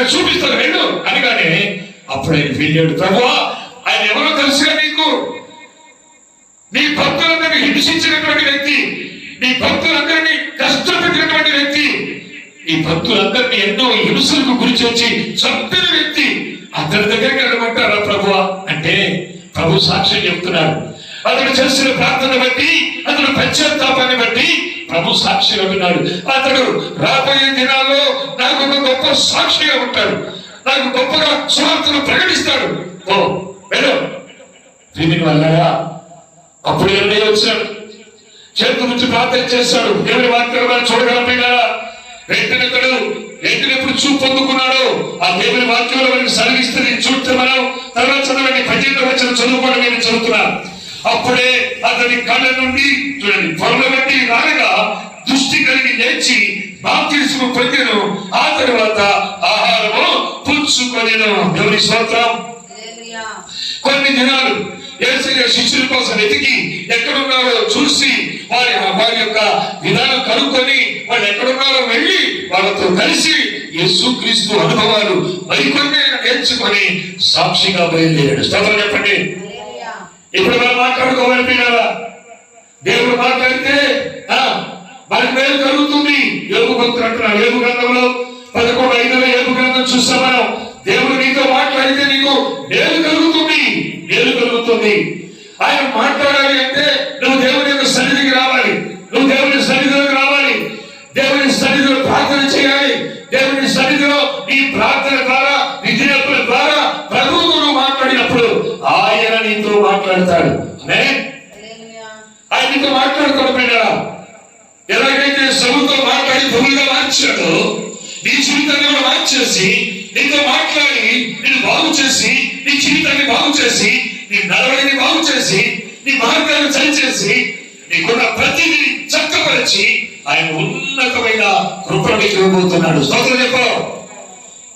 ఆయన నేను చూపిస్తాను వెళ్ళు అనగానే అప్పుడు ఆయన వెళ్ళాడు. ప్రభువా ఆయన ఎవరో తెలుసుగా నీకు? నీ భక్తులందరినీ హింసించినటువంటి వ్యక్తి నీ భక్తులందరినీ కష్టపెట్టినటువంటి వ్యక్తి నీ భక్తులందరినీ ఎన్నో హింసలకు గురి చేసి చంపిన వ్యక్తి అతని దగ్గరికి వెళ్ళమంటారా ప్రభు? అంటే ప్రభు సాక్ష్యం చెప్తున్నాడు. అతడు చేసిన ప్రార్థన బట్టి అతడు పశ్చాత్తాపాన్ని బట్టి ప్రభు సాక్షిగా ఉన్నాడు అతడు రాబోయే దినాల్లో నాకు ఒక గొప్ప సాక్షిగా ఉంటాడు. నాకు గొప్పగా సువార్తను ప్రకటిస్తాడు. ఓ వెళ్ళు దీని వల్ల అప్పుడు ఎన్నయ్య వచ్చాడు. చేతుల నుంచి ప్రార్థన చేస్తాడు దేవుని వాక్యం మనం చూడగలమైనా ఎక్కడ వెంటనెప్పుడు చూపు పొందుకున్నాడు ఆ దేవుని వాక్యంలో మనకి సరిగిస్తుంది చూస్తే మనం తర్వాత చదవండి. పద్దెనిమిది వచ్చిన చదువుకోవడం నేను చదువుతున్నాను అప్పుడే అతని కళ్ళ నుండి చూడండి పొరల రాగా దృష్టి కలిగి లేచి బాప్తిస్ము పొందెను. ఆ తర్వాత ఆహారము పుచ్చుకొనెను. దేవుని స్తోత్రం? కొన్ని దినాలు ఏసయ్య శిష్యుల కోసం వెతికి ఎక్కడున్నారో చూసి వారి వారి యొక్క విధానం కనుక్కొని వాళ్ళు ఎక్కడున్నారో వెళ్ళి వాళ్ళతో కలిసి యేసుక్రీస్తు అనుభవాలు మరికొన్ని నేర్చుకొని సాక్షిగా బయలుదేరాడు. స్తోత్రం చెప్పండి. ఇప్పుడు మనం మాట్లాడుకోవాలి పిల్లరా. దేవుడు మాట్లాడితే ఆ, మేలు కలుగుతుంది ఏబు భక్తులు అంటున్నారు. ఏబు గ్రంథంలో పదకొండు ఐదులో ఏబు గ్రంథం చూస్తాం మనం. దేవుడు నీతో మాట్లాడితే నీకు మేలు కలుగుతుంది. మేలు కలుగుతుంది. ఆయన మాట్లాడాలి అంటే నువ్వు దేవుని యొక్క సన్నిధికి రావాలి నువ్వు దేవుని సన్నిధిలోకి రావాలి దేవుని సన్నిధిలో ప్రార్థన చేయాలి దేవుని సన్నిధిలో నీ ప్రార్థన ద్వారా విజ్ఞాపన ద్వారా ప్రభువుతో నువ్వు మాట్లాడినప్పుడు ఆయన నీతో మాట్లాడతాడు. ఆమేన్. హల్లెలూయా ఆయన నీతో మాట్లాడుతాడు బిడ్డరా ఎలాగైతే సభతో మాట్లాడి ప్రభుగా మార్చాడో నీ జీవితాన్ని కూడా మార్చేసి నీతో మాట్లాడి నేను బాగు చేసి నీ జీవితాన్ని బాగు చేసి నీ నడవడిని బాగు చేసి నీ మార్గాన్ని సరిచేసి నీకున్న ప్రతిదీ చక్కపరిచి ఆయన ఉన్నతమైన కృపను నీకు ఇవ్వబోతున్నాడు. స్తోత్రం చెప్పు.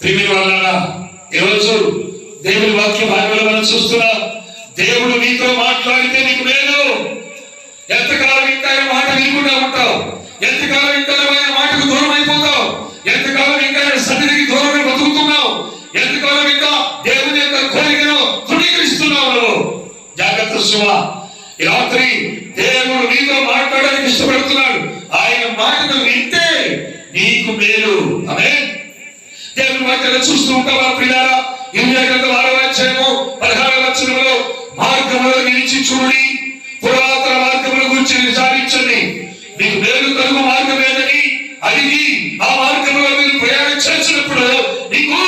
ప్రిమిని వల్ల ఈరోజు దేవుని వాక్య భాగంలో మనం చూస్తున్నాం. దేవుడు నీతో మాట్లాడితే నీకు మేలు. ఎంతకాలం ఇంకా ఆయన మాట వినకుండా ఉంటావు? ఎంతకాలం ఇంకా ఆయన మాటకు దూరం అయిపోతావు ఎంతకాలం ఇంకా ఆయన సన్నిధికి దూరమే బతుకుతున్నావు? ఎంతకాలం ఇంకా దేవుని యొక్క కోరికను తృణీకరిస్తున్నావు నువ్వు? జాగ్రత్త సుమ. ఈ రాత్రి దేవుడు నీతో మాట్లాడడానికి ఇష్టపడుతున్నాడు. ఆయన మాటను వింటే నీకు మేలు. అదే దేవుని మాటలు చూస్తూ ఉంటావా ప్రియారా ఇరవై గ్రంథం వచనంలో నిలిచి చూడి పురాతన మార్గముల గురించి విచారించండి. మీకు మేలు కలుగు మార్గం ఏదని అడిగి ఆ మార్గంలో మీరు ప్రయాణం చేసినప్పుడు నీకు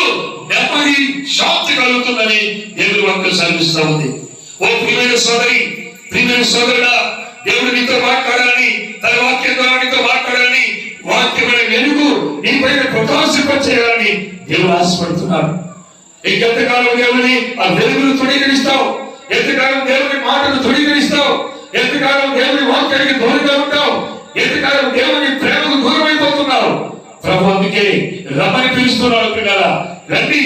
నెమ్మది శాంతి కలుగుతుందని దేవుడు మనకు సాధిస్తూ ఉంది. ఓ ప్రియమైన సోదరి ప్రియమైన సోదరుడా దేవుడు నీతో మాట్లాడాలని తన వాక్యం ద్వారా నీతో మాట్లాడాలని వాక్యమైన వెలుగు నీ పైన ప్రకాశింప చేయాలని దేవుడు ఆశపడుతున్నాడు. ఇంకెంతకాలం దేవుని ఆ వెలుగును తృణీకరిస్తావు ఎంతకాలం దేవుని మాటను తృణీకరిస్తావు? ఎంతకాలం దేవుని వాక్యానికి దూరంగా ఉంటావు? ఎంతకాలం దేవుని ప్రేమకు దూరమైపోతున్నావు? ప్రభు అందుకే రమ్మని పిలుస్తున్నాడు పిల్లల. రండి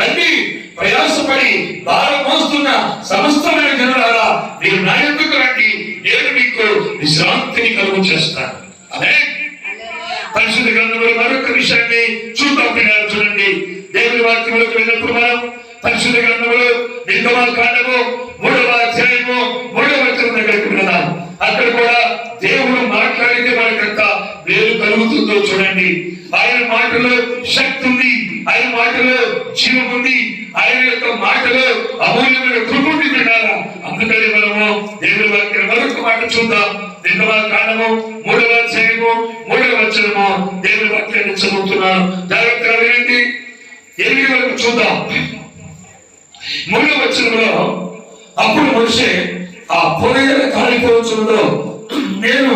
రండి. ప్రయాసపడి భారం మోస్తున్న సమస్తమైన జనులారా మీరు నా ఎందుకు రండి? నేను మీకు విశ్రాంతిని కలుగు చేస్తాను. అదే పరిశుద్ధ గ్రంథంలో మరొక విషయాన్ని చూద్దాం పిల్లలు చూడండి. దేవుని వాక్యంలోకి వెళ్ళినప్పుడు మనం పరిశుద్ధ గ్రంథంలో కాండము మూడవ అధ్యాయము మూడవ వచనం దగ్గరికి వెళదాం అక్కడ కూడా దేవుడు మాట్లాడితే మనకంత వేలు కలుగుతుందో చూడండి. ఆయన మాటలో శక్తి ఉంది ఆయన మాటలో జీవం ఉంది ఆయన యొక్క మాటలో అమూల్యమైన కృప ఉంది వినాలా అందుకని మనము దేవుడి వాక్యం మరొక మాట చూద్దాం. రెండవ కాలము మూడవ అధ్యాయము మూడవ వచనము దేవుడి వాక్యాన్ని చదువుతున్నాను. జాగ్రత్తగా వినండి. ఎనిమిది వరకు చూద్దాం? మూడు వచనంలో అప్పుడు మనిషి ఆ పొరగల కాలిపోవచ్చులో నేను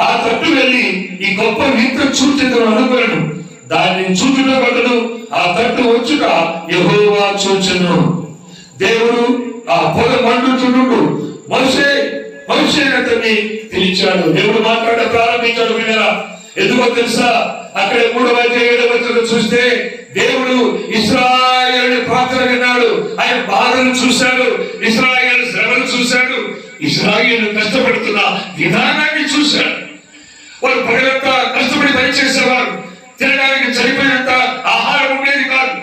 ఆ తట్టు వెళ్ళి ఈ గొప్ప వింత చూచితను అనుకోను దాన్ని చూచుట బదులు ఆ తట్టు వచ్చుట యహోవా చూచను. దేవుడు ఆ పొగ మండుచుండు మనిషే మనిషి అతన్ని పిలిచాడు. దేవుడు మాట్లాడ ప్రారంభించాడు వినరా ఎందుకో తెలుసా? అక్కడ మూడవ ఏడవ చూస్తే దేవుడు ఇస్రాయేల్ ప్రార్థన విన్నాడు. ఆయన బాధను చూశాడు. ఇస్రాయల్ శ్రమను చూశాడు. ఇస్రాయిల్ కష్టపడుతున్న విధానాన్ని చూశాడు. వాళ్ళు పగలంతా కష్టపడి పనిచేసేవారు. తినడానికి చనిపోయినంత ఆహారం ఉండేది కాదు.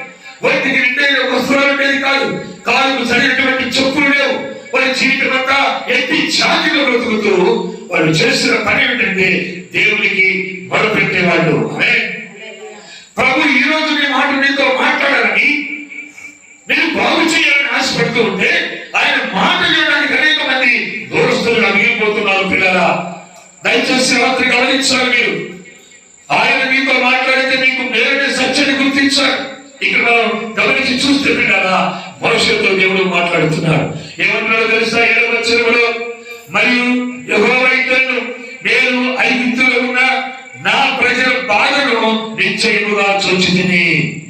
వైద్యుకి నిండేది వస్త్రాలు ఉండేది కాదు. కాలుకు సరైనటువంటి చెప్పులు లేవు. వాళ్ళ జీవితం అంతా ఎత్తి చాకిలో బ్రతుకుతూ వాళ్ళు చేసిన పని ఏమిటంటే దేవునికి మొరపెట్టేవాళ్ళు ఆమె ప్రభు ఈ రోజు మీ మాట మీతో మాట్లాడాలని నేను బాగు చేయాలని ఆశపడుతూ ఉంటే ఆయన మాట వినడానికి అనేక మంది దూరస్తులు మిగిలిపోతున్నారు పిల్లరా. దయచేసి రాత్రి గమనించాలి మీరు. ఆయన మీతో మాట్లాడితే మీకు మేలనే సత్యని గుర్తించారు ఇక్కడ మనం గమనించి చూస్తే పిల్లలా భవిష్యత్తులో దేవుడు మాట్లాడుతున్నారు. ఏమన్నాడో తెలుసా? ఏడవ వచ్చినప్పుడు మరియు యహోవైతను నేను ఉన్న నా ప్రజల బాధను నిశ్చయముగా చూచితిని.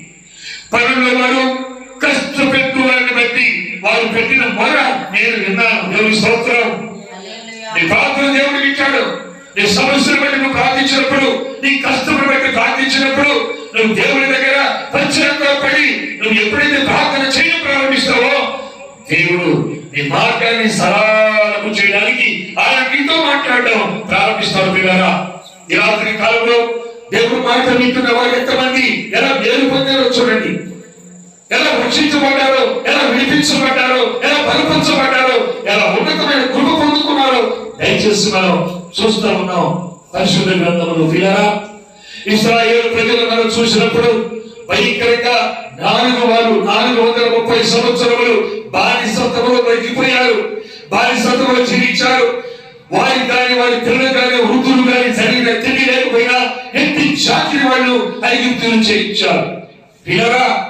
పనుల వారు కష్టపెట్టు వారిని బట్టి వారు పెట్టిన మొర నేను విన్నాను. దేవుని స్తోత్రం. హల్లెలూయా. నీ ప్రార్థన దేవుడు వింటాడు. నీ సమస్యను బట్టి నువ్వు ప్రార్థించినప్పుడు నీ కష్టమును బట్టి ప్రార్థించినప్పుడు నువ్వు దేవుని దగ్గర పశ్చాత్తాపడి నువ్వు ఎప్పుడైతే ప్రార్థన చేయడం ప్రారంభిస్తావో దేవుడు నీ మార్గాన్ని సరళము చేయడానికి ఆయన మీతో మాట్లాడడం ప్రారంభిస్తారు పిల్లరా. ఈ రాత్రి కాలంలో దేవుడు మాట వింటున్న వారు ఎంతమంది ఎలా మేలు పొందారో చూడండి. ఎలా రక్షించబడ్డారో ఎలా విడిపించబడ్డారో ఎలా బలపరచబడ్డారో ఎలా ఉన్నతమైన కృప పొందుకున్నారో దయచేసి మనం చూస్తూ ఉన్నాం పరిశుద్ధ గ్రంథములు. వినరా ఇస్రాయేల్ ప్రజలు మనం చూసినప్పుడు భయంకరంగా నాలుగు వారు నాలుగు వందల ముప్పై సంవత్సరములు బానిసత్వంలో బతికిపోయారు బానిసత్వంలో జీవించారు. వారికి కానీ వారి పిల్లలు కానీ వృద్ధులు కానీ జరిగిన తిండి లేకపోయినా ఎట్టి జాతిని వాళ్ళు ఐగుప్తులు చేయించారు. పిల్లరా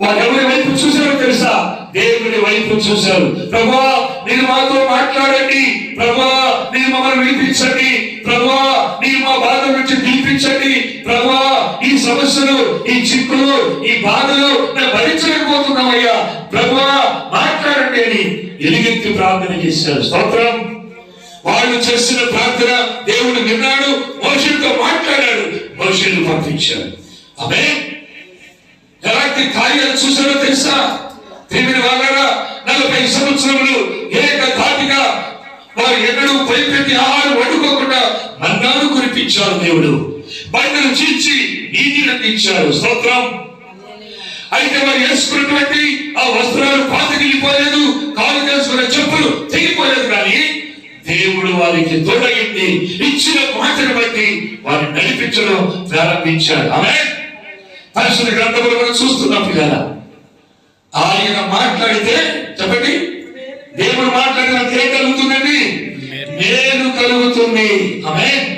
వారు ఎవరి వైపు చూశారో తెలుసా? దేవుని వైపు చూశారు. ప్రభా మీరు మాతో మాట్లాడండి. ప్రభా మీరు మమ్మల్ని వినిపించండి ప్రభా మీరు మా బాధ నుంచి పిలిపించండి ప్రభా ఈ సమస్యలు ఈ చిక్కులు ఈ బాధలు నేను భరించలేకపోతున్నామయ్యా. ప్రభా మాట్లాడండి అని ఎలుగెత్తి ప్రార్థన చేశారు. స్తోత్రం. వాళ్ళు చేసిన ప్రార్థన దేవుడు విన్నాడు మోషులతో మాట్లాడాడు మోషులు పంపించాడు అమే ఎలాంటి కార్యాలు చూసారో తెలుసా? తిరిగి వాళ్ళరా నలభై సంవత్సరములు ఏక ధాటిగా వారు ఎన్నడూ పైపెట్టి ఆహారం వండుకోకుండా మన్నాను కురిపించారు దేవుడు. బయటను చీల్చి నీటిని అందించాడు స్తోత్రం. అయితే వారు వేసుకున్నటువంటి ఆ వస్త్రాలు పాతగిలిపోలేదు కాలు చేసుకున్న చెప్పులు తెగిపోలేదు కానీ దేవుడు వారికి తోడగింది ఇచ్చిన మాటను బట్టి వారిని నడిపించడం ప్రారంభించాడు. ఆమె పరిశుద్ధ గ్రంథములు మనం చూస్తున్నాం పిల్లల. ఆయన మాట్లాడితే చెప్పండి. దేవుడు మాట్లాడిన ఏం కలుగుతుందండి మేలు కలుగుతుంది. ఆమె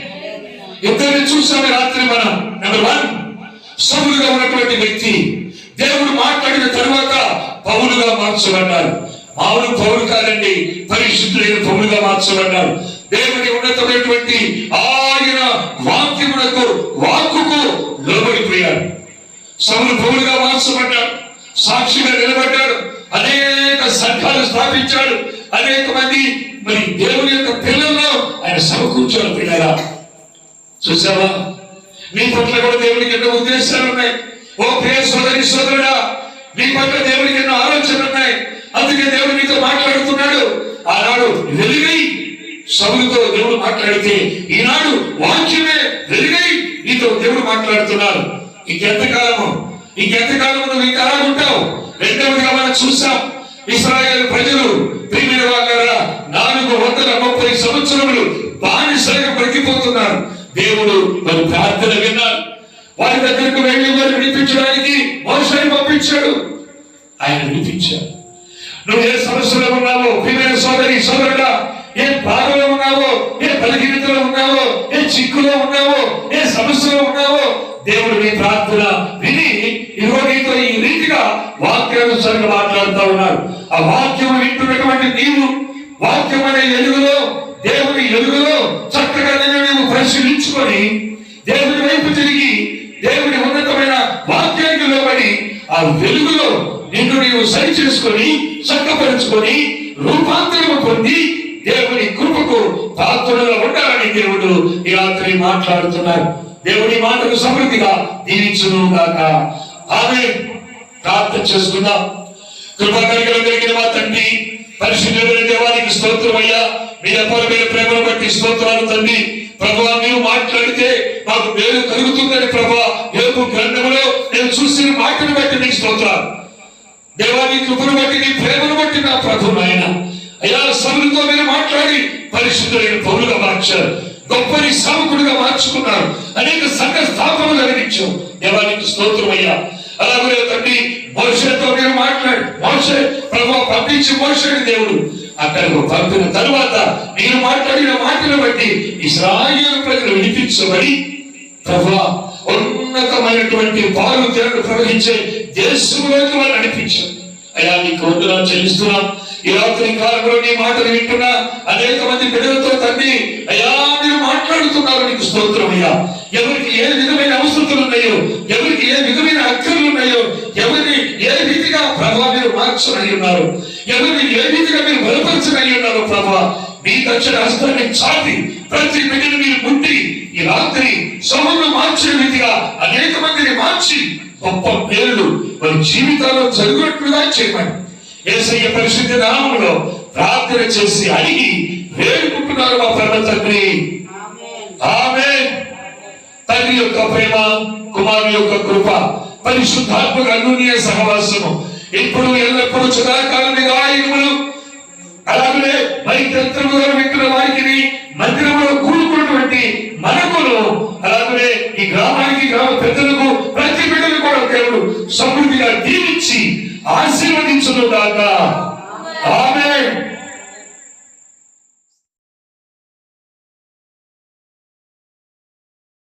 ఇద్దరిని చూసాము రాత్రి మనం. నెంబర్ వన్ సౌలుగా ఉన్నటువంటి వ్యక్తి. దేవుడు మాట్లాడిన తరువాత పౌలుగా మార్చబడ్డారు ఆవులు పౌరు కాదండి పరిశుద్ధులైన పౌరుగా మార్చబడ్డారు దేవుని ఉన్నతమైనటువంటి ఆయన వాక్యమునకు వాక్కుకు లోబడిపోయారు సౌలు పౌలుగా మార్చబడ్డాడు సాక్షిగా నిలబడ్డాడు. అనేక సంఘాలు స్థాపించాడు. అనేక మంది మరి దేవుని యొక్క పిల్లల్లో ఆయన సమకూర్చాడు పిల్లరా. చూసావా? నీ పట్ల కూడా దేవునికి ఎన్నో ఉద్దేశాలు ఉన్నాయి. ఓ ప్రియ సోదరి సోదరుడా నీ పట్ల దేవునికి ఎన్నో ఆలోచనలు ఉన్నాయి. అందుకే దేవుడు నీతో మాట్లాడుతున్నాడు. ఆనాడు వెలుగై సౌలుతో దేవుడు మాట్లాడితే ఈనాడు వాక్యమే వెలుగై నీతో దేవుడు మాట్లాడుతున్నారు ఇంకెంతకాలము? ఇంకెంతకాలము నువ్వు ఇంకా అలా ఉంటావు? రెండవదిగా మనం చూసాం. ఇస్రాయేల్ ప్రజలు ప్రియమైన వాళ్ళారా నాలుగు వందల ముప్పై సంవత్సరములు బానిసలుగా బ్రతికిపోతున్నారు దేవుడు మరి ప్రార్థన విన్నారు వారి దగ్గరకు వెళ్ళి వారు వినిపించడానికి మోసాన్ని పంపించాడు. ఆయన వినిపించాడు నువ్వు ఏ సమస్యలో ఉన్నావో ప్రియమైన సోదరి సోదరుడా ఏ బాధలో ఉన్నావో ఏ బలహీనతలో ఉన్నావో ఏ చిక్కులో ఉన్నావో ఏ సమస్యలో ఉన్నావో దేవుడు నీ ప్రార్థన విని ఇదిగో నీతో ఈ రీతిగా వాక్యానుసారంగా మాట్లాడుతూ ఉన్నారు ఆ వాక్యం వింటున్నటువంటి నీవు వాక్యం అనే ఎలుగులో దేవుని ఎలుగులో చక్కగా నిన్ను పరిశీలించుకొని దేవుని వైపు తిరిగి దేవుని ఉన్నతమైన వాక్యానికి లోబడి ఆ వెలుగులో నిన్ను నీవు సరి చేసుకొని చక్కపరుచుకొని రూపాంతరము పొంది దేవుని కృపకు పాత్రలో ఉండాలని దేవుడు ఈ రాత్రి మాట్లాడుతున్నారు. దేవుని మాటకు సమృద్ధిగా దీవించును గాక. ఆమె ప్రార్థన చేసుకుందాం. కృపా కలిగిన కలిగిన మా తండ్రి పరిశుద్ధమైన దేవానికి స్తోత్రం అయ్యా. మీ అపారమైన ప్రేమను బట్టి స్తోత్రాలు తండ్రి. ప్రభా మీరు మాట్లాడితే మాకు మేలు కలుగుతుందని ప్రభా యోపు గ్రంథంలో నేను చూసిన మాటను బట్టి నీకు స్తోత్రాలు. దేవాని కృపను బట్టి నీ ప్రేమను బట్టి నా ప్రభు నాయన. అయ్యా సభలతో మీరు మాట్లాడి పరిశుద్ధులైన పౌరుగా మార్చారు. గొప్పని సాముకుడిగా మార్చుకున్నారు. అనేక సంఘ స్థాపనలు జరిగించావు. దేవానికి స్తోత్రం అయ్యా. అలాగే తండ్రి మోసతో మీరు మాట్లాడి మోసే ప్రభు పంపించి మోసడి దేవుడు. అక్కడకు పంపిన తరువాత నేను మాట్లాడిన మాటను బట్టి ఇస్రాయేల్ ప్రజలు వినిపించబడి ప్రభా ఉన్నతమైనటువంటి పాలు తిరగ ప్రవహించే దేశంలోకి వాళ్ళు నడిపించారు. అయ్యా నీకు వందనాలు చెల్లిస్తున్నాం. ఈ రాత్రి కాలంలో నీ మాటలు వింటున్నా అనేక మంది బిడ్డలతో తండ్రి అయ్యా మీరు మాట్లాడుతున్నారు నీకు స్తోత్రం అయ్యా. ఎవరికి ఏ విధమైన అవసరతలు ఉన్నాయో ఎవరికి ఏ విధమైన అక్కర్లు ఉన్నాయో ఎవరిని ఏ రీతిగా ప్రభా మీరు మార్చనై ఉన్నారు ఎవరిని ఏ రీతిగా మీరు బలపరచనై ఉన్నారు ప్రభా మీ దక్షిణ హస్తాన్ని చాటి ప్రతి బిడ్డను మీరు ముట్టి ఈ రాత్రి సభను మార్చే రీతిగా అనేక మందిని మార్చి గొప్ప పేర్లు వారి జీవితాల్లో జరిగినట్లుగా చేయమని ఏసయ్య పరిశుద్ధ నామంలో ప్రార్థన చేసి అడిగి వేడుకుంటున్నారు మా పరమ తండ్రి. ఆమె తండ్రి యొక్క ప్రేమ కుమారు యొక్క కృప పరిశుద్ధాత్మక అన్యోన్య సహవాసము ఇప్పుడు ఎల్లప్పుడూ చదాకాలని ఆయనములు అలాగే మైత్రత్వముగా వింటున్న వారికి మందిరంలో కూడుకున్నటువంటి మనకును అలాగే ఈ గ్రామానికి గ్రామ పెద్దలకు ప్రతి బిడ్డలు కూడా దేవుడు సమృద్ధిగా దీవించి ఆశీర్వదించును గాక.